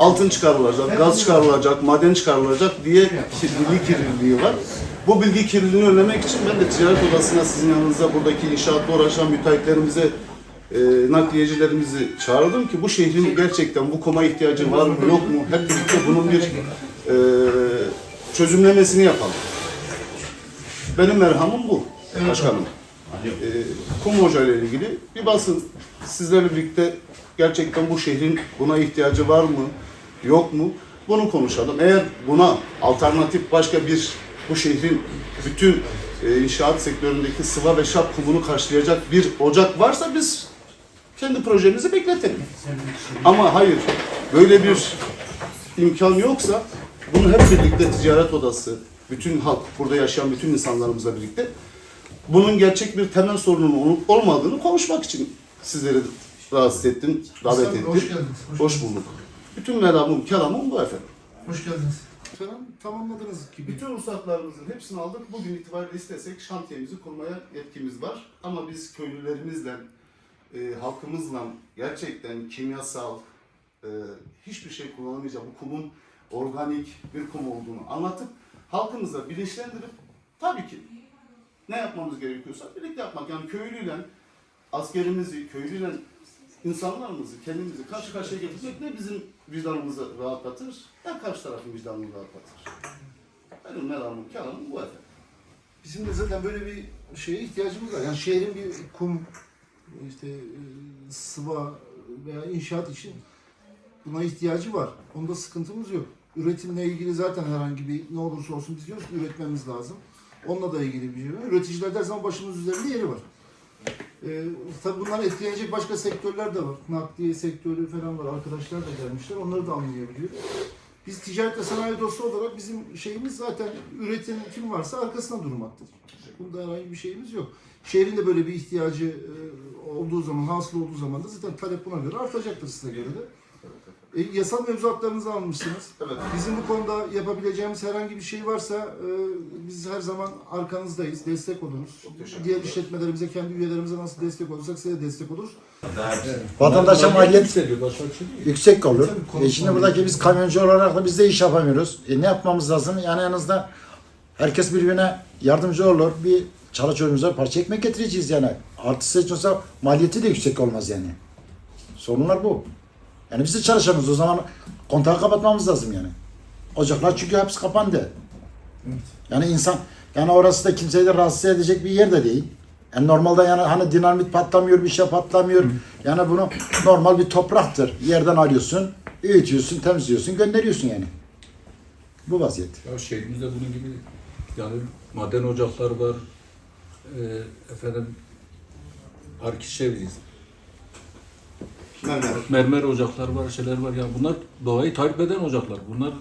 altın çıkarılacak, gaz çıkarılacak, maden çıkarılacak diye bilgi kirliliği var. Bu bilgi kirliliğini önlemek için ben de ticaret odasına sizin yanınıza buradaki inşaatla uğraşan müteahhitlerimize e, nakliyecilerimizi çağırdım ki bu şehrin gerçekten bu koma ihtiyacı var mı yok mu hep birlikte bunun bir e, çözümlemesini yapalım. Benim merhamım bu başkanım. E, kum hoca ile ilgili bir basın sizlerle birlikte gerçekten bu şehrin buna ihtiyacı var mı yok mu bunu konuşalım. Eğer buna alternatif başka bir bu şehrin bütün e, inşaat sektöründeki sıva ve şap kumunu karşılayacak bir ocak varsa biz kendi projemizi bekletelim. Ama hayır böyle bir imkan yoksa bunu hep birlikte ticaret odası, bütün halk, burada yaşayan bütün insanlarımızla birlikte bunun gerçek bir temel sorunun olup olmadığını konuşmak için sizleri rahatsız ettim, davet ettim. hoş geldiniz, hoş Hoş bulduk. Bütün meramım, kelamım bu efendim. Hoş geldiniz. Efendim tamamladınız gibi. Bütün ruhsatlarımızın hepsini aldık. Bugün itibariyle istesek şantiyemizi kurmaya yetkimiz var. Ama biz köylülerimizle, e, halkımızla gerçekten kimyasal, e, hiçbir şey kullanamayacak bu kumun organik bir kum olduğunu anlatıp halkımıza bilinçlendirip tabii ki ne yapmamız gerekiyorsa birlikte yapmak. Yani köylüyle askerimizi, köylüyle insanlarımızı, kendimizi karşı karşıya getirmek ne bizim vicdanımızı rahatlatır, ne karşı tarafın vicdanını rahatlatır. Benim meramım, kelamım bu efendim. Bizim de zaten böyle bir şeye ihtiyacımız var. Yani şehrin bir kum, işte e, sıva veya inşaat için buna ihtiyacı var. Onda sıkıntımız yok. Üretimle ilgili zaten herhangi bir ne olursa olsun biz diyoruz ki üretmemiz lazım. Onunla da ilgili bir şey var. Üreticiler her zaman başımız üzerinde yeri var. Ee, tabii bundan etkilenecek başka sektörler de var. Nakliye sektörü falan var. Arkadaşlar da gelmişler. Onları da anlayabiliyor. Biz ticaret ve sanayi dostu olarak bizim şeyimiz zaten üretim kim varsa arkasında durmaktır. Bunda herhangi bir şeyimiz yok. Şehrin de böyle bir ihtiyacı e, olduğu zaman, hasıl olduğu zaman da zaten talep buna göre artacaktır size göre de. E, yasal mevzuatlarınızı almışsınız. Evet. Bizim bu konuda yapabileceğimiz herhangi bir şey varsa e, biz her zaman arkanızdayız, destek oluruz. Diğer işletmelerimize, kendi üyelerimize nasıl destek olursak size de destek oluruz. Vatandaşa maliyet şey yüksek olur. E şimdi buradaki biz kamyoncu olarak da biz de iş yapamıyoruz. E ne yapmamız lazım? Yani en azından herkes birbirine yardımcı olur. Bir çalı çocuğumuza parça ekmek getireceğiz yani. Artısı için olsa maliyeti de yüksek olmaz yani. Sorunlar bu. Yani biz de çalışamıyoruz. O zaman kontağı kapatmamız lazım yani. Ocaklar çünkü hepsi kapandı. Yani insan yani orası da kimseyi de rahatsız edecek bir yer de değil. Yani normalde yani hani dinamit patlamıyor, bir şey patlamıyor. Yani bunu normal bir topraktır. Yerden alıyorsun, öğütüyorsun, temizliyorsun, gönderiyorsun yani. Bu vaziyet. Ya şehrimizde bunun gibi yani maden ocaklar var, e, efendim Arkişeviz, Mermer. mermer ocaklar var, şeyler var. Ya bunlar doğayı tarif eden ocaklar. Bunlar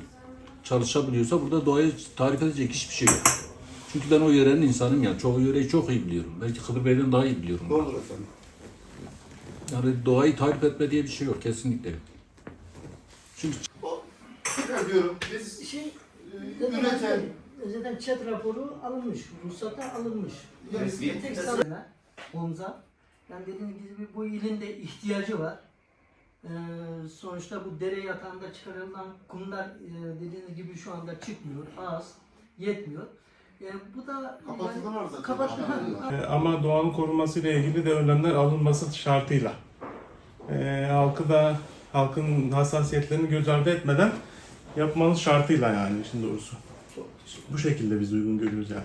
çalışabiliyorsa burada doğayı tarif edecek hiçbir şey yok. Çünkü ben o yörenin insanıyım yani. Çoğu yöreyi çok iyi biliyorum. Belki Kıdır Bey'den daha iyi biliyorum. Doğrudur efendim. Yani doğayı tarif etme diye bir şey yok. Kesinlikle yok. Çünkü O, tekrar diyorum biz şey e, üreten zaten chat raporu alınmış, ruhsata alınmış. Yani bir tek sana Onza. Yani dediğiniz gibi bu ilin de ihtiyacı var. Ee, sonuçta bu dere yatağında çıkarılan kumlar e, dediğiniz gibi şu anda çıkmıyor, az, yetmiyor. Yani bu da. Aynen. ha, Ee, Ama doğanın korunması ile ilgili de önlemler alınması şartıyla. Ee, halkı da halkın hassasiyetlerini göz ardı etmeden yapmanız şartıyla yani işin doğrusu. Bu şekilde biz uygun görüyoruz yani.